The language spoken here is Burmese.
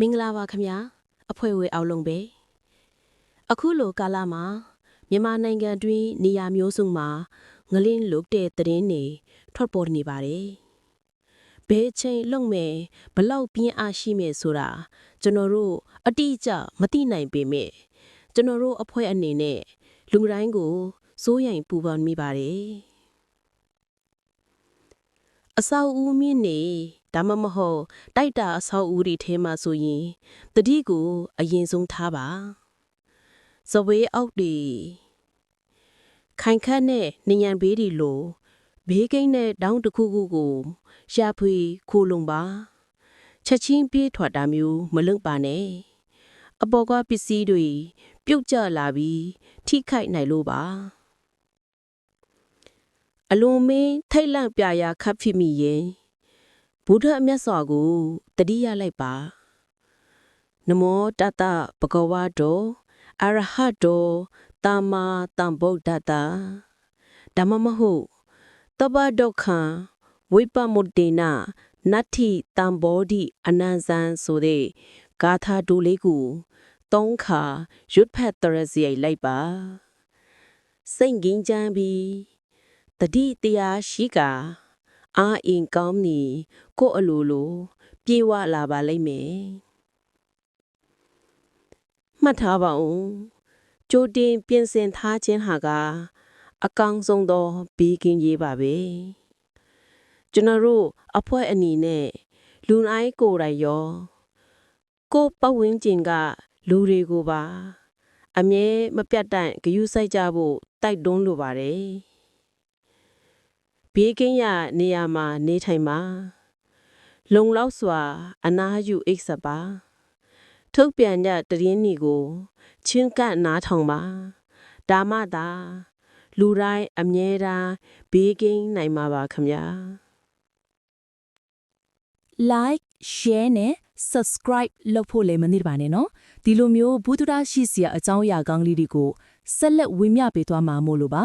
မင်္ဂလာပါခင်ဗျာအဖွဲ့ဝေအောင်လုံးပဲအခုလိုကာလမှာမြန်မာနိုင်ငံတွင်းနေရာမျိုးစုံမှာငလင်းလုတ်တဲ့သတင်းတွေထွက်ပေါ်နေပါတယ်ဘယ်ချိန်လုံမဲ့ဘလောက်ပြင်းအားရှိမဲ့ဆိုတာကျွန်တော်တို့အတိအကျမသိနိုင်ပေမဲ့ကျွန်တော်တို့အဖွဲ့အနေနဲ့လူတိုင်းကိုစိုးရိမ်ပူပန်မိပါတယ်အဆောက်အဦမြင့်နေ ဒါမှမဟုတ်တိုက်တာအဆောက်အဦတွေထဲမှာဆိုရင်တတိကိုအရင်ဆုံးထားပါဇဝေးအောက်တွေခိုင်ခန့်တဲ့နေရန်ဘေးတွေလိုဘေးကိန်းတဲ့တောင်းတစ်ခုခုကိုရှာဖွေခိုလုံပါချက်ချင်းပြေးထွက်တာမျိုးမလုပ်ပါနဲ့အပေါ်ကပစ္စည်းတွေပြုတ်ကျလာပြီးထိခိုက်နိုင်လို့ပါအလွန်မင်းထိတ်လန့်ပြရာခပ်ဖြစ်မိရင် ဘုဒ္ဓမြတ်စွာကိုတတိယလိုက်ပါနမောတတဘဂဝါတောအရဟတောသမ္မာသမ္ဗုဒ္ဓတ္တဓမ္မမဟုတ်တပ္ပဒုက္ခံဝိပမုတ္တေနနတ္ထိတံဘောဓိအနန္စံဆိုတဲ့ဂါထာဒူလေးကိုသုံးခါရွတ်ဖက်တရစီလိုက်ပါစိတ်ငင်းချမ်းပြီးတတိတရားရှိက အာအင်ကောင်းနီကိုယ့်အလိုလို ပြေဝလာပါလိမ့်မယ်မှတ်ထားပါဦးကြိုတင်ပြင်ဆင်ထားခြင်းဟာကအကောင်းဆုံးသောဘေးကင်းရေးပါပဲကျွန်တော်တို့အဖွဲ့အနေနဲ့လူနိုင်ကိုယ်တိုင်ရောကိုယ့်ပတ်ဝန်းကျင်က လူတွေကိုပါ အမြဲမပြတ်တန့်ဂရုစိုက်ကြဖို့တိုက်တွန်းလိုပါတယ် ဘေးကင်းရာနေရာမှာနေထိုင်ပါလုံလောက်စွာ အနားယူအိပ်စက်ပါ ထုတ်ပြန်ကြတရင်းညီကိုချင်းကပ်နားထောင်ပါဒါမှသာလူတိုင်းအမြဲတမ်းဘေးကင်းနိုင်မှာပါခင်ဗျာ like share နဲ့ subscribe လုပ်ဖို့လည်းမနစ်ပါနဲ့နော်ဒီလိုမျိုးဘူးတူတာရှိစရာအကြောင်းအရာကောင်းလေးတွေကိုဆက်လက်ဝေမျှပေးသွားမှာမို့လို့ပါ